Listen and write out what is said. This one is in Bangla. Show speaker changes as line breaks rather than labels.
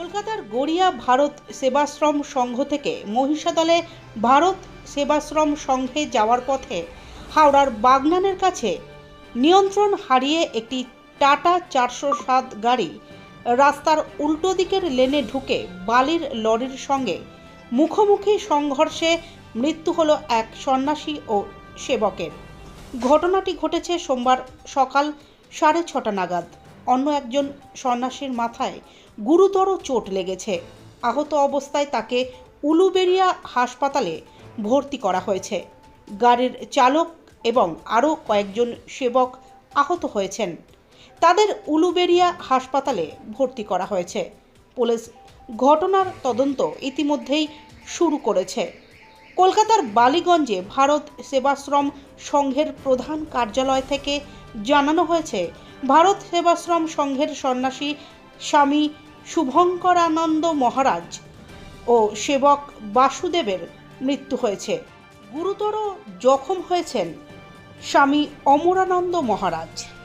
কলকাতার গড়িয়া ভারত সেবাশ্রম সংঘ থেকে মহিষাদলে ভারত সেবাশ্রম সংঘে যাওয়ার পথে হাওড়ার বাগনানের কাছে নিয়ন্ত্রণ হারিয়ে একটি টাটা চারশো সাত গাড়ি রাস্তার উল্টো দিকের লেনে ঢুকে বালির লরির সঙ্গে মুখোমুখি সংঘর্ষে মৃত্যু হলো এক সন্ন্যাসী ও সেবকের। ঘটনাটি ঘটেছে সোমবার সকাল সাড়ে ছটা নাগাদ। অন্য একজন সন্ন্যাসীর মাথায় গুরুতর চোট লেগেছে। আহত অবস্থায় তাকে উলুবেড়িয়া হাসপাতালে ভর্তি করা হয়েছে। গাড়ির চালক এবং আরও কয়েকজন সেবক আহত হয়েছেন। তাদের উলুবেড়িয়া হাসপাতালে ভর্তি করা হয়েছে। পুলিশ ঘটনার তদন্ত ইতিমধ্যেই শুরু করেছে। কলকাতার বালিগঞ্জে ভারত সেবাশ্রম সংঘের প্রধান কার্যালয় থেকে জানানো হয়েছে ভারত সেবাশ্রম সংঘের সন্ন্যাসী স্বামী শুভঙ্করানন্দ মহারাজ ও সেবক বাসুদেবের মৃত্যু হয়েছে। গুরুতর জখম হয়েছেন স্বামী অমরানন্দ মহারাজ।